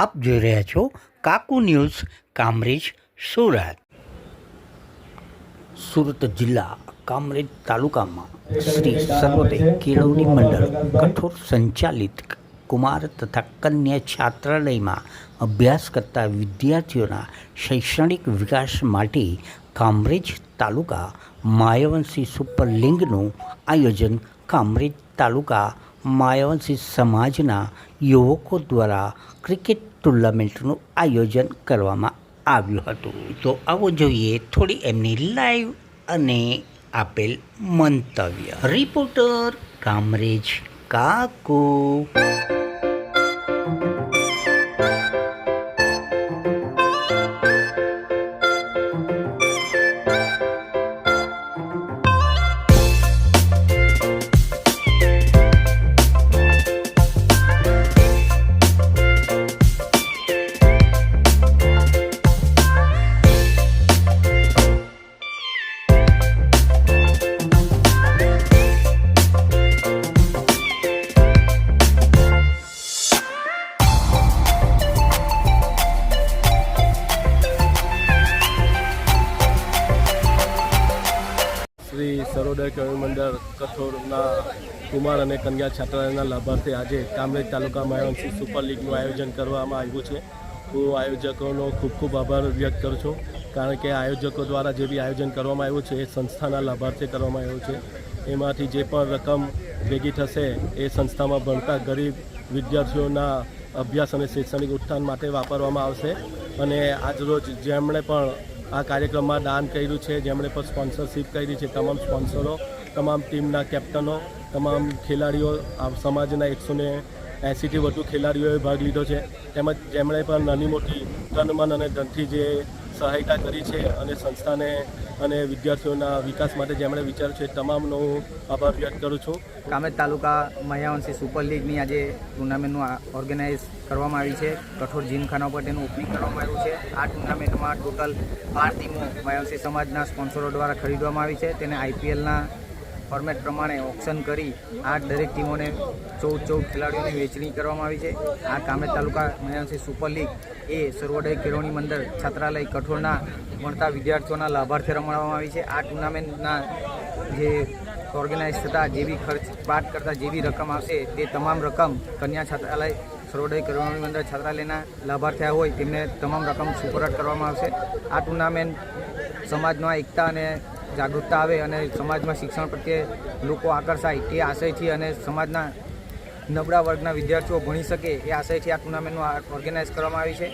આપ જોઈ રહ્યા છો કાકુ ન્યૂઝ, કામરેજ, સુરત. સુરત જિલ્લા કામરેજ તાલુકામાં શ્રી સર્વોદય કેળવણી મંડળ કઠોર સંચાલિત કુમાર તથા કન્યા છાત્રાલયમાં અભ્યાસ કરતા વિદ્યાર્થીઓના શૈક્ષણિક વિકાસ માટે કામરેજ તાલુકા માયાવંશી સુપરલિંગનું આયોજન કામરેજ તાલુકા માયાવંશી સમાજના યુવકો દ્વારા ક્રિકેટ ટુર્નામેન્ટનું આયોજન કરવામાં આવ્યું હતું. તો આવો જોઈએ થોડી એમની લાઈવ અને આપેલ મંતવ્ય. રિપોર્ટર કામરેજ કાકુ. શ્રી સરોદય કવિ મંડળ કઠોરના કુમાર અને કન્યા છાત્રાલયના લાભાર્થી આજે કામરેજ તાલુકામાં માયવંશી સુપર લીગનું આયોજન કરવામાં આવ્યું છે. હું આયોજકોનો ખૂબ ખૂબ આભાર વ્યક્ત કરું છું. કારણ કે આયોજકો દ્વારા જે બી આયોજન કરવામાં આવ્યું છે, એ સંસ્થાના લાભાર્થે કરવામાં આવ્યું છે. એમાંથી જે પણ રકમ ભેગી થશે, એ સંસ્થામાં ભણતા ગરીબ વિદ્યાર્થીઓના અભ્યાસ અને શૈક્ષણિક ઉત્થાન માટે વાપરવામાં આવશે. અને આજરોજ જેમણે પણ આ કાર્યક્રમમાં દાન કર્યું છે, જેમણે પણ સ્પોન્સરશિપ કરી છે, તમામ સ્પોન્સરો તમામ ટીમના કેપ્ટનો તમામ ખેલાડીઓ, આ સમાજના એકસો ને એંસીથી વધુ ખેલાડીઓએ ભાગ લીધો છે. તેમજ જેમણે પણ નાની મોટી તનમન અને ધનથી જે સહાયતા કરી છે અને સંસ્થાને અને વિદ્યાર્થીઓના વિકાસ માટે જેમણે વિચાર્યું છે તમામનો હું આભાર વ્યક્ત કરું છું. કામેજ તાલુકા મહિયાવંશી સુપર લીગની આજે ટુર્નામેન્ટનું ઓર્ગેનાઇઝ કરવામાં આવી છે. કઠોર જીમખાના પર તેનું ઓપનિંગ કરવામાં આવ્યું છે. આ ટુર્નામેન્ટમાં ટોટલ બાર ટીમો મહિયાવંશી સમાજના સ્પોન્સરો દ્વારા ખરીદવામાં આવી છે. તેને આઈપીએલના ફોર્મેટ પ્રમાણે ઓપ્શન કરી આ દરેક ટીમોને ચૌદ ચૌદ ખેલાડીઓની વહેંચણી કરવામાં આવી છે. આ કામરેજ તાલુકા મહિયાવંશી સુપર લીગ એ સર્વોદય કેળવણી મંડળ છાત્રાલય કઠોરના ભણતા વિદ્યાર્થીઓના લાભાર્થે રમાડવામાં આવી છે. આ ટુર્નામેન્ટના જે ઓર્ગેનાઇઝ થતાં જેવી ખર્ચ બાદ કરતાં જેવી રકમ આવશે તે તમામ રકમ કન્યા છાત્રાલય સર્વોદય કેળવણી મંડળ છાત્રાલયના લાભાર્થીઓ હોય તેમને તમામ રકમ સુપરત કરવામાં આવશે. આ ટુર્નામેન્ટ સમાજમાં એકતા અને જાગૃતતા આવે અને સમાજમાં શિક્ષણ પ્રત્યે લોકો આકર્ષાય એ આશયથી અને સમાજના નબળા વર્ગના વિદ્યાર્થીઓ ભણી શકે એ આશયથી આ ટુર્નામેન્ટનું ઓર્ગેનાઇઝ કરવામાં આવી છે.